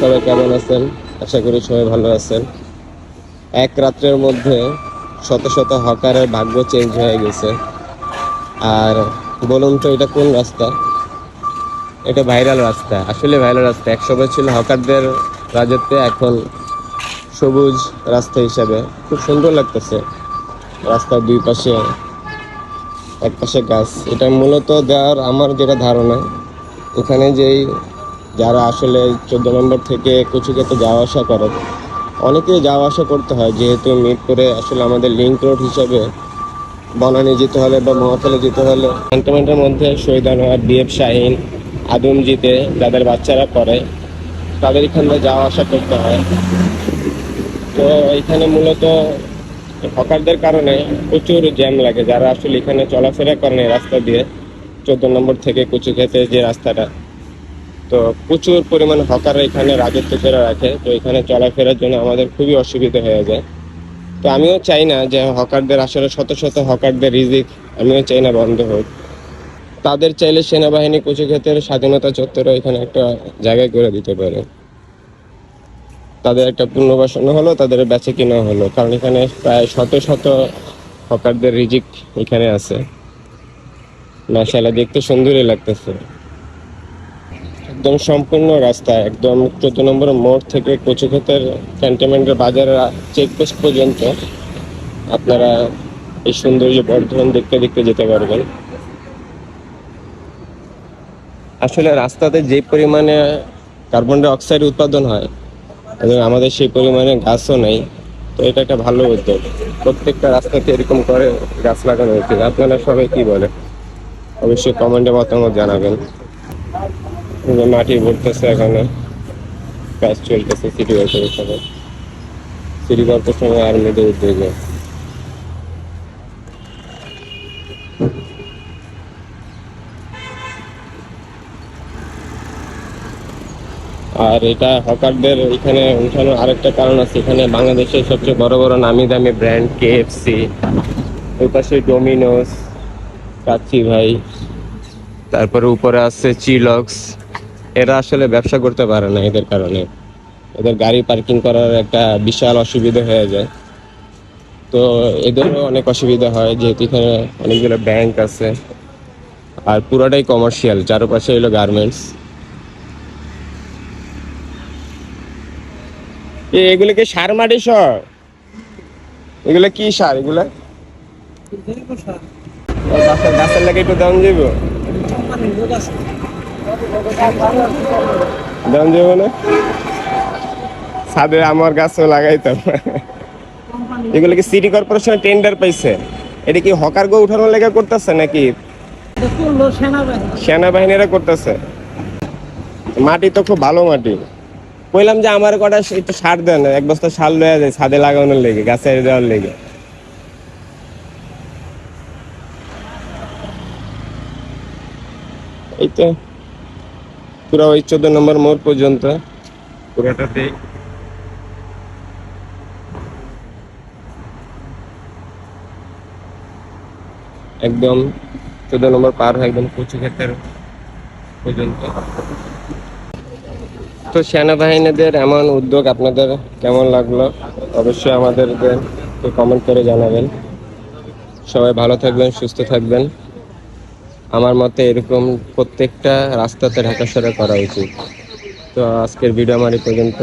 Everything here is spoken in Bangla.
সবাই কেমন আছেন? আশা করি সবাই ভালো আছেন। এক রাত্রের মধ্যে শত শত হকারের ভাগ্য চেঞ্জ হয়ে গেছে। আর বলুন তো, এটা কোন রাস্তা? এটা ভাইরাল রাস্তা। আসলে ভাইরাল রাস্তা। এক সময় ছিল হকারদের রাজত্বে, এখন সবুজ রাস্তা হিসাবে। খুব সুন্দর লাগতেছে। রাস্তার দুই পাশে, এক পাশে গাছ। এটা মূলত দেওয়ার আমার যেটা ধারণা, এখানে যেই যারা আসলে চোদ্দ নম্বর থেকে কচুকেতে যাওয়া আসা করে, অনেকেই যাওয়া আসা করতে হয়। যেহেতু মিরপুরে আসলে আমাদের লিঙ্ক রোড হিসাবে বনানি যেতে হলে বা মহাখালী যেতে হলে ক্যান্টনমেন্টের মধ্যে শহীদ আনোয়ার বিএফ শাহিন, আদমজিতে যাদের বাচ্চারা পড়ে, তাদের এখান থেকে যাওয়া আসা করতে হয়। তো এখানে মূলত হকারদের কারণে প্রচুর জ্যাম লাগে। যারা আসলে এখানে চলাফেরা করেন রাস্তা দিয়ে, চোদ্দ নম্বর থেকে কুচু খেতে যে রাস্তাটা তো প্রচুর পরিমাণ হকার এখানে রাজত্ব করে রাখে, তো এখানে চলাফেরার জন্য আমাদের খুবই অসুবিধা হয়ে যায়। তো আমিও চাই না যে হকারদের আসলে শত শত হকারদের রিজিক আমিও চাই না বন্ধ হোক। তাদের চাইলে সেনাবাহিনী কুচু ক্ষেতের স্বাধীনতা চত্বরে এখানে একটা জায়গায় করে দিতে পারে। তাদের একটা পুনর্বাসন হলো, তাদের বেচে কিনা হলো, কারণ এখানে প্রায় শত শত হকারদের রিজিক এখানে আছে। মাশাআল্লাহ, দেখতে সুন্দরই লাগতেছে। একদম সম্পূর্ণ রাস্তা, একদম চোদ্দ নম্বর মোড় থেকে কচুক্ষেতের ক্যান্টনমেন্টের বাজার চেকপোস্ট পর্যন্ত আপনারা এই সৌন্দর্য বর্ধমান দেখতে দেখতে যেতে পারবেন। আসলে রাস্তাতে যে পরিমাণে কার্বন ডাই অক্সাইড উৎপাদন হয় এবং আমাদের সেই পরিমাণে গাছও নেই, তো এটা একটা ভালো উদ্যোগ। প্রত্যেকটা রাস্তাতে এরকম করে গাছ লাগানো উচিত। আপনারা সবাই কি বলে অবশ্যই কমেন্টে মতামত জানাবেন। মাটি ভরতেছে এখানে। কাজ চলতেছে সিটি কর্পোরেশনে সিটি কর্পোরেশনের আর্মিদের উদ্যোগে। আর এটা হকারদের এখানে উঠানোর আরেকটা কারণ আছে। এখানে বাংলাদেশের সবচেয়ে বড় বড় নামি দামি ব্র্যান্ড কেএফসি ওই পাশে ডোমিনোস কাচ্চি ভাই। তারপরে উপরে আছে চিলক্স এরা আসলে ব্যবসা করতে পারে না এদের কারণে। এদের গাড়ি পার্কিং করার একটা বিশাল অসুবিধা হয়ে যায়। তো এদেরও অনেক অসুবিধা হয় যেহেতু এখানে অনেকগুলো ব্যাংক আছে। আর পুরোটাই কমার্শিয়াল চারপাশে হলো গার্মেন্টস এ এগুলো কি সার মাটি সর? এগুলো কি সার এগুলা? গাছের লাগে একটু দাম দিব। দাম ছাদে আমার গাছও লাগাইতাম। এগুলো কি সিটি কর্পোরেশন টেন্ডার পাইছে? এটা কি হকার গো উঠানোর লেগে করতেছে নাকি? সেনাবাহিনীরা করতেছে। মাটি তো খুব ভালো মাটি। কইলাম যে আমার কটা একটু সার দেন, এক বস্তা সার লয়ে যায় ছাদে লাগানোর লেগে গাছে দেওয়ার লেগে। এই তো পুরো ওই চোদ্দ নম্বর মোড় পর্যন্ত। পুরোটাতেই একদম চোদ্দ নম্বর পার হয়ে একদম কচু ক্ষেতের পর্যন্ত। তো সেনাবাহিনীদের এমন উদ্যোগ আপনাদের কেমন লাগল? অবশ্যই আমাদের কমেন্ট করে জানাবেন। সবাই ভালো থাকবেন সুস্থ থাকবেন। আমার মতে এরকম প্রত্যেকটা রাস্তাতে ঢাকাশোরা করা উচিত। তো আজকের ভিডিও আমার এই পর্যন্ত।